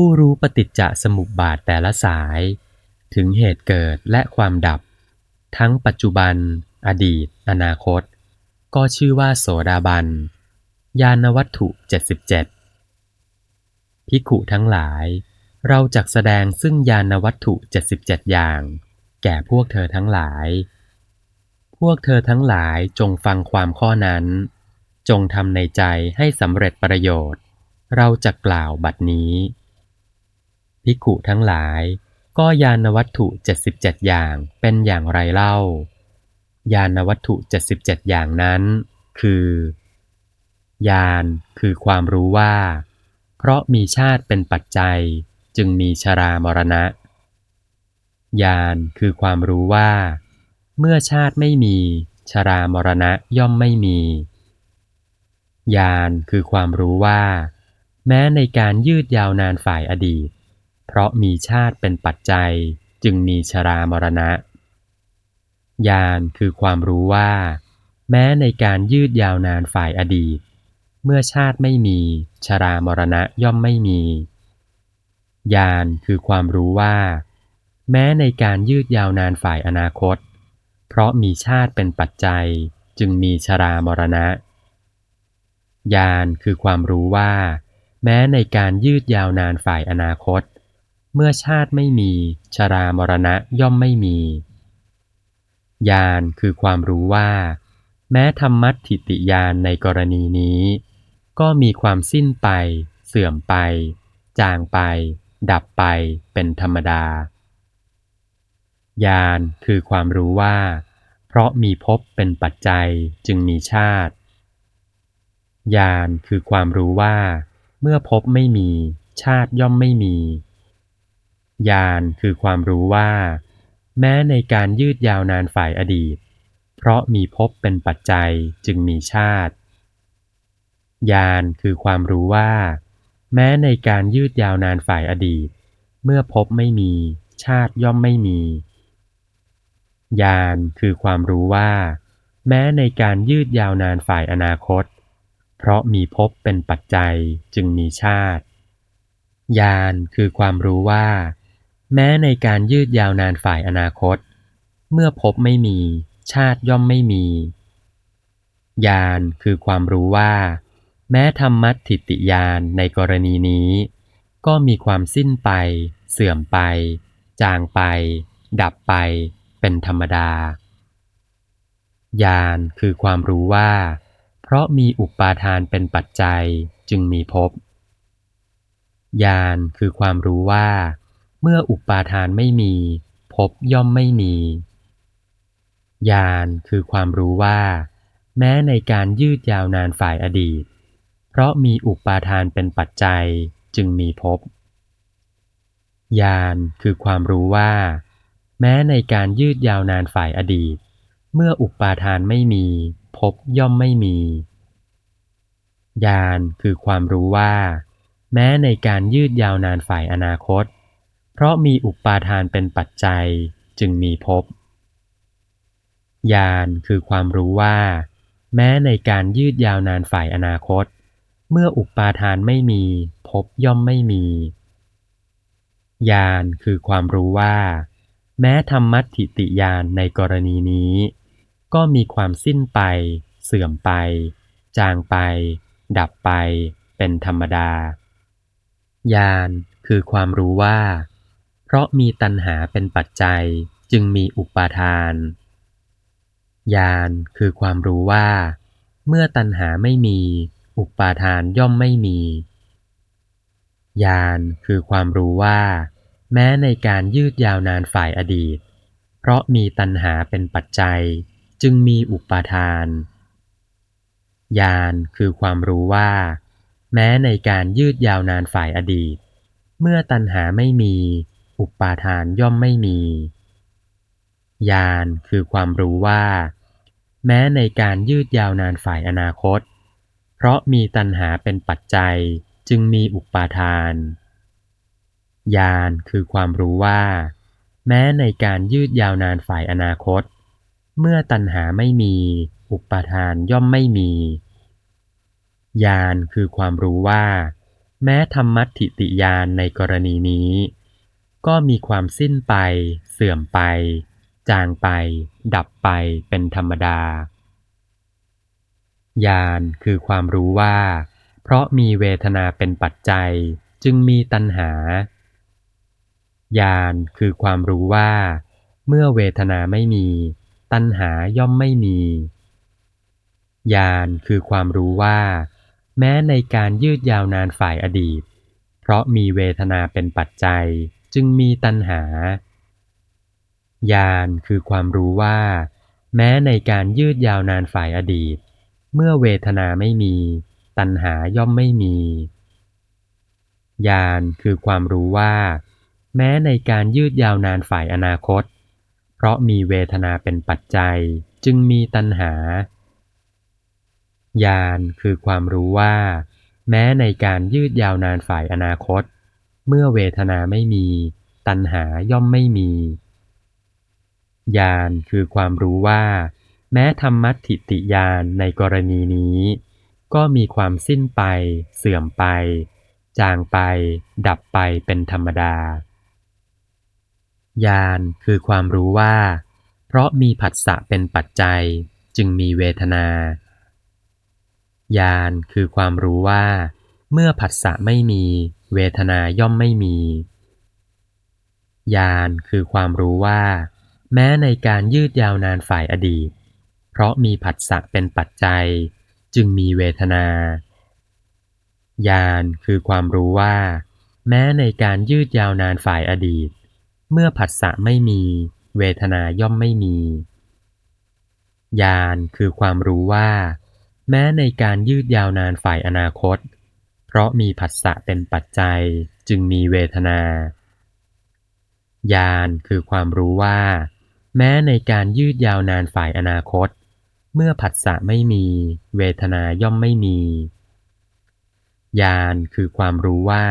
ผู้รู้ปฏิจจสมุปบาทแต่ละสาย ถึงเหตุเกิดและความดับ ทั้งปัจจุบัน อดีต อนาคต ก็ชื่อว่าโสดาบัน ญาณวัตถุ 77ภิขุทั้งหลาย เราจักแสดงซึ่งญาณวัตถุ 77 อย่าง แก่พวกเธอทั้งหลาย พวกเธอทั้งหลายจงฟังความข้อนั้น จงทำในใจให้สำเร็จประโยชน์ เราจะกล่าวบัดนี้ ภิกขุทั้งหลาย ก็ญาณวัตถุ 77 อย่างเป็นอย่างไรเล่าญาณวัตถุ 77 อย่างนั้น คือญาณคือความรู้ว่า เพราะมีชาติเป็นปัจจัยจึงมีชรามรณะญาณคือความรู้ว่า เมื่อชาติไม่มี ชรามรณะย่อมไม่มีญาณคือความรู้ว่า แม้ในการยืดยาวนานฝ่ายอดีต เพราะมีชาติเป็นปัจจัยจึงมีชรามรณะ ญาณคือความรู้ว่า แม้ในการยืดยาวนานฝ่ายอดีต เมื่อชาติไม่มีชรามรณะย่อมไม่มี ญาณคือความรู้ว่า แม้ในการยืดยาวนานฝ่ายอนาคต เพราะมีชาติเป็นปัจจัยจึงมีชรามรณะ ญาณคือความรู้ว่า แม้ในการยืดยาวนานฝ่ายอนาคตเเมื่อชาติไม่มี ชรามรณะย่อมไม่มีญาณคือความรู้ว่า แม้ธรรมัตถิติญาณในกรณีนี้ ก็มีความสิ้นไป เสื่อมไป จางไป ดับไปเป็นธรรมดาญาณคือความรู้ว่า เพราะมีภพเป็นปัจจัยจึงมีชาติญาณคือความรู้ว่า เมื่อภพไม่มี ชาติย่อมไม่มี ญาณคือความรู้ว่า แม้ในการยืดยาวนานฝ่ายอดีต เพราะมีภพเป็นปัจจัยจึงมีชาติ ญาณคือความรู้ว่า แม้ในการยืดยาวนานฝ่ายอดีต เมื่อภพไม่มี ชาติย่อมไม่มี ญาณคือความรู้ว่า แม้ในการยืดยาวนานฝ่ายอนาคต เพราะมีภพเป็นปัจจัยจึงมีชาติญาณคือความรู้ว่า แม้ในการยืดยาวนานฝ่ายอนาคต เมื่อภพไม่มี ชาติย่อมไม่มีญาณคือความรู้ว่า แม้ธรรมัตถิติญาณในกรณีนี้ ก็มีความสิ้นไป เสื่อมไป จางไป ดับไป เป็นธรรมดาญาณคือความรู้ว่า เพราะมีอุปาทานเป็นปัจจัยจึงมีภพญาณคือความรู้ว่า เมื่ออุปาทานไม่มีภพย่อมไม่มีญาณคือความรู้ว่า แม้ในการยืดยาวนานฝ่ายอดีต เพราะมีอุปาทานเป็นปัจจัยจึงมีภพญาณคือความรู้ว่า แม้ในการยืดยาวนานฝ่ายอดีต เมื่ออุปาทานไม่มีภพย่อมไม่มีญาณคือความรู้ว่า แม้ในการยืดยาวนานฝ่ายอนาคต เพราะมีอุปาทานเป็นปัจจัยจึงมีภพญาณคือความรู้ว่า แม้ในการยืดยาวนานฝ่ายอนาคต เมื่ออุปาทานไม่มีภพย่อมไม่มีญาณคือความรู้ว่า แม้ธรรมัติติญาณในกรณีนี้ ก็มีความสิ้นไป เสื่อมไป จางไป ดับไป เป็นธรรมดาญาณคือความรู้ว่า เพราะมีตัณหาเป็นปัจจัยจึงมีอุปาทาน ญาณคือความรู้ว่า เมื่อตัณหาไม่มี อุปาทานย่อมไม่มี ญาณคือความรู้ว่า แม้ในการยืดยาวนานฝ่ายอดีต เพราะมีตัณหาเป็นปัจจัย จึงมีอุปาทาน ญาณคือความรู้ว่า แม้ในการยืดยาวนานฝ่ายอดีต เมื่อตัณหาไม่มี อุปาทานย่อมไม่มีญาณคือความรู้ว่า แม้ในการยืดยาวนานฝ่ายอนาคต เพราะมีตัณหาเป็นปัจจัยจึงมีอุปาทานญาณคือความรู้ว่า แม้ในการยืดยาวนานฝ่ายอนาคต เมื่อตัณหาไม่มี อุปาทานย่อมไม่มีญาณคือความรู้ว่า แม้ธรรมัตถิติยานในกรณีนี้ ก็มีความสิ้นไป เสื่อมไป จางไป ดับไปเป็นธรรมดา ญาณคือความรู้ว่า เพราะมีเวทนาเป็นปัจจัยจึงมีตัณหา ญาณคือความรู้ว่า เมื่อเวทนาไม่มี ตัณหาย่อมไม่มี ญาณคือความรู้ว่า แม้ในการยืดยาวนานฝ่ายอดีต เพราะมีเวทนาเป็นปัจจัย จึงมีตัณหา ญาณคือความรู้ว่า แม้ในการยืดยาวนานฝ่ายอดีต เมื่อเวทนาไม่มี ตัณหาย่อมไม่มี ญาณคือความรู้ว่า แม้ในการยืดยาวนานฝ่ายอนาคต เพราะมีเวทนาเป็นปัจจัยจึงมีตัณหา ญาณคือความรู้ว่า แม้ในการยืดยาวนานฝ่ายอนาคต เมื่อเวทนาไม่มี ตัณหาย่อมไม่มีญาณคือความรู้ว่า แม้ธรรมัติติญาณในกรณีนี้ ก็มีความสิ้นไป เสื่อมไป จางไป ดับไปเป็นธรรมดาญาณคือความรู้ว่า เพราะมีผัสสะเป็นปัจจัย จึงมีเวทนาญาณคือความรู้ว่า เมื่อผัสสะไม่มี เวทนาย่อมไม่มีญาณคือความรู้ว่า แม้ในการยืดยาวนานฝ่ายอดีต เพราะมีผัสสะเป็นปัจจัย จึงมีเวทนาญาณคือความรู้ว่า แม้ในการยืดยาวนานฝ่ายอดีต เมื่อผัสสะไม่มี เวทนาย่อมไม่มีญาณคือความรู้ว่า แม้ในการยืดยาวนานฝ่ายอนาคต ราะมีผัสสะเป็นปัจจัยจึงมีเวทนา ญาณคือความรู้ว่า แม้ในการยืดยาวนานฝ่ายอนาคต เมื่อผัสสะไม่มี เวทนาย่อมไม่มี ญาณคือความรู้ว่า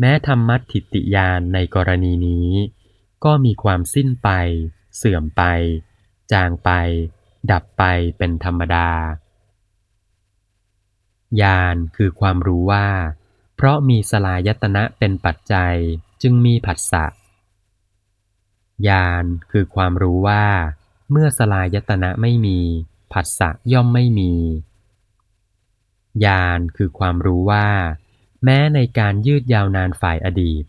แม้ธรรมัตถิติญาณในกรณีนี้ ก็มีความสิ้นไป เสื่อมไป จางไป ดับไปเป็นธรรมดา ญาณคือความรู้ว่า เพราะมีสลายตนะเป็นปัจจัยจึงมีผัสสะญาณคือความรู้ว่า เมื่อสลายตนะไม่มี ผัสสะย่อมไม่มีญาณคือความรู้ว่า แม้ในการยืดยาวนานฝ่ายอดีต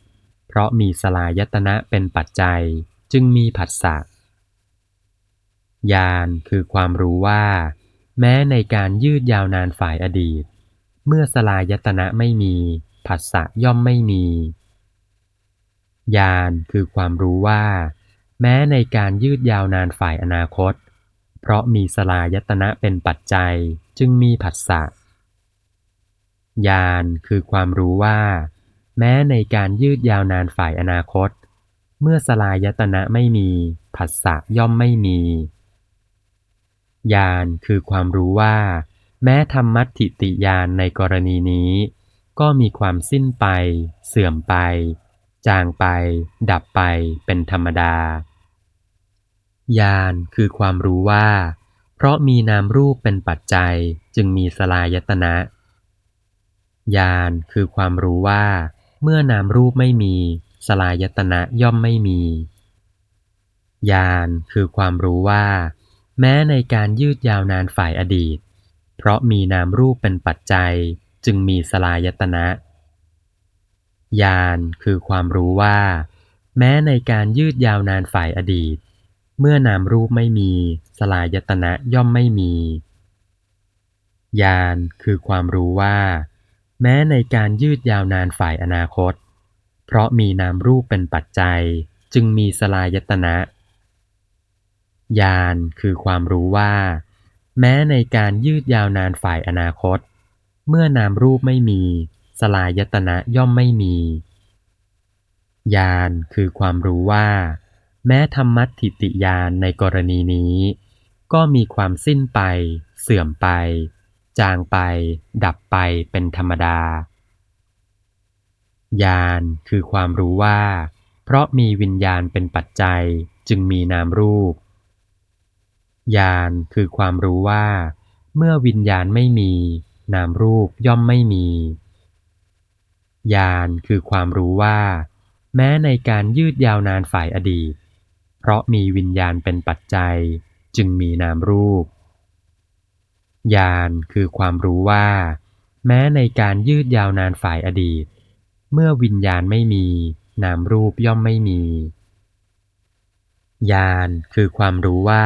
เพราะมีสลายตนะเป็นปัจจัยจึงมีผัสสะญาณคือความรู้ว่า แม้ในการยืดยาวนานฝ่ายอดีต เมื่อสลายตนะไม่มี ผัสสะย่อมไม่มีญาณคือความรู้ว่า แม้ในการยืดยาวนานฝ่ายอนาคต เพราะมีสลายตนะเป็นปัจจัยจึงมีผัสสะญาณคือความรู้ว่า แม้ในการยืดยาวนานฝ่ายอนาคต เมื่อสลายตนะไม่มี ผัสสะย่อมไม่มีญาณคือความรู้ว่า แม้ธรรมัตถิติญาณในกรณีนี้ ก็มีความสิ้นไป เสื่อมไป จางไป ดับไปเป็นธรรมดาญาณคือความรู้ว่า เพราะมีนามรูปเป็นปัจจัยจึงมีสลายตนะญาณคือความรู้ว่า เมื่อนามรูปไม่มีสลายตนะย่อมไม่มีญาณคือความรู้ว่า แม้ในการยืดยาวนานฝ่ายอดีต เพราะมีนามรูปเป็นปัจจัยจึงมีสลายตนะญาณคือความรู้ว่า แม้ในการยืดยาวนานฝ่ายอดีต เมื่อนามรูปไม่มีสลายตนะย่อมไม่มีญาณคือความรู้ว่า แม้ในการยืดยาวนานฝ่ายอนาคต เพราะมีนามรูปเป็นปัจจัย จึงมีสลายตนะญาณคือความรู้ว่า แม้ในการยืดยาวนานฝ่ายอนาคต เมื่อนามรูปไม่มี สลายตนะย่อมไม่มีญาณคือความรู้ว่า แม้ธรรมัติติญาณในกรณีนี้ ก็มีความสิ้นไป เสื่อมไป จางไป ดับไปเป็นธรรมดาญาณคือความรู้ว่า เพราะมีวิญญาณเป็นปัจจัยจึงมีนามรูป ญาณคือความรู้ว่า เมื่อวิญญาณไม่มี นามรูปย่อมไม่มี ญาณคือความรู้ว่า แม้ในการยืดยาวนานฝ่ายอดีต เพราะมีวิญญาณเป็นปัจจัย จึงมีนามรูป ญาณคือความรู้ว่า แม้ในการยืดยาวนานฝ่ายอดีต เมื่อวิญญาณไม่มี นามรูปย่อมไม่มีญาณคือความรู้ว่า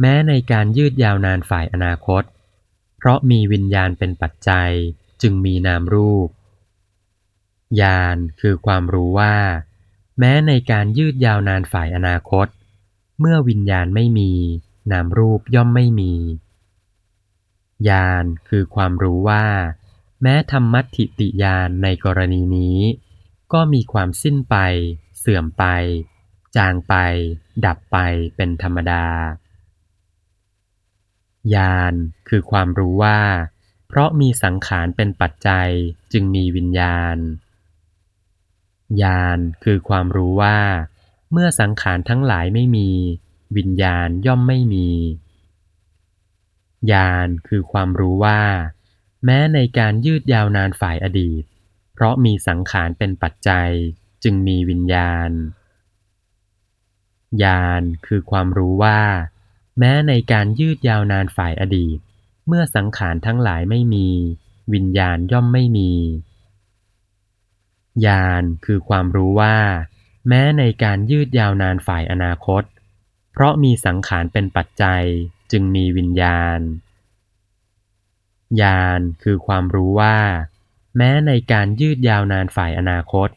แม้ในการยืดยาวนานฝ่ายอนาคต เพราะมีวิญญาณเป็นปัจจัยจึงมีนามรูป ญาณคือความรู้ว่า แม้ในการยืดยาวนานฝ่ายอนาคต เมื่อวิญญาณไม่มี นามรูปย่อมไม่มี ญาณคือความรู้ว่า แม้ธรรมัติติญาณในกรณีนี้ ก็มีความสิ้นไป เสื่อมไป จางไป ดับไปเป็นธรรมดา ญาณคือความรู้ว่า เพราะมีสังขารเป็นปัจจัยจึงมีวิญญาณ ญาณคือความรู้ว่า เมื่อสังขารทั้งหลายไม่มี วิญญาณย่อมไม่มี ญาณคือความรู้ว่า แม้ในการยืดยาวนานฝ่ายอดีต เพราะมีสังขารเป็นปัจจัยจึงมีวิญญาณ ญาณคือความรู้ว่า แม้ในการยืดยาวนานฝ่ายอดีต เมื่อสังขารทั้งหลายไม่มี วิญญาณย่อมไม่มีญาณคือความรู้ว่า แม้ในการยืดยาวนานฝ่ายอนาคต เพราะมีสังขารเป็นปัจจัยจึงมีวิญญาณญาณคือความรู้ว่า แม้ในการยืดยาวนานฝ่ายอนาคต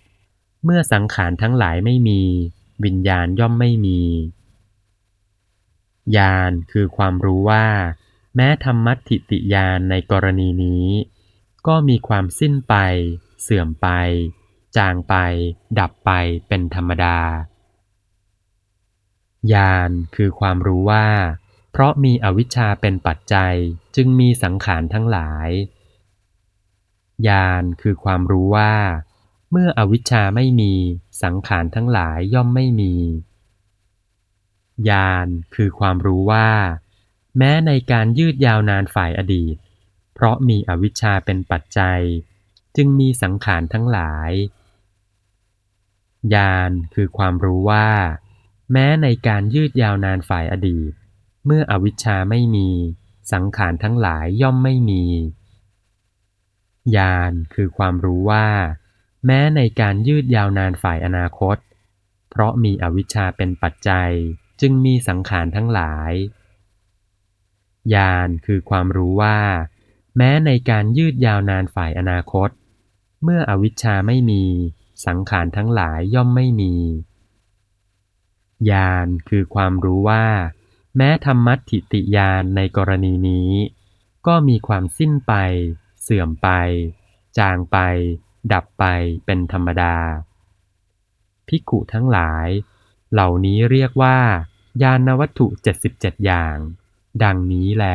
เมื่อสังขารทั้งหลายไม่มี วิญญาณย่อมไม่มี ญาณคือความรู้ว่า แม้ธรรมัติติญาณในกรณีนี้ ก็มีความสิ้นไป เสื่อมไป จางไป ดับไปเป็นธรรมดาญาณคือความรู้ว่า เพราะมีอวิชชาเป็นปัจจัยจึงมีสังขารทั้งหลายญาณคือความรู้ว่า เมื่ออวิชชาไม่มีสังขารทั้งหลายย่อมไม่มี ญาณคือความรู้ว่า แม้ในการยืดยาวนานฝ่ายอดีต เพราะมีอวิชชาเป็นปัจจัย จึงมีสังขารทั้งหลายญาณคือความรู้ว่า แม้ในการยืดยาวนานฝ่ายอดีต เมื่ออวิชชาไม่มี สังขารทั้งหลายย่อมไม่มีญาณคือความรู้ว่า แม้ในการยืดยาวนานฝ่ายอนาคต เพราะมีอวิชชาเป็นปัจจัย จึงมีสังขารทั้งหลาย ญาณคือความรู้ว่า แม้ในการยืดยาวนานฝ่ายอนาคต เมื่ออวิชชาไม่มี สังขารทั้งหลายย่อมไม่มี ญาณคือความรู้ว่า แม้ธรรมัตถิติญาณในกรณีนี้ ก็มีความสิ้นไป เสื่อมไป จางไป ดับไปเป็นธรรมดาภิกขุทั้งหลาย เหล่านี้เรียกว่า ยานวัตถุ77อย่าง ดังนี้แล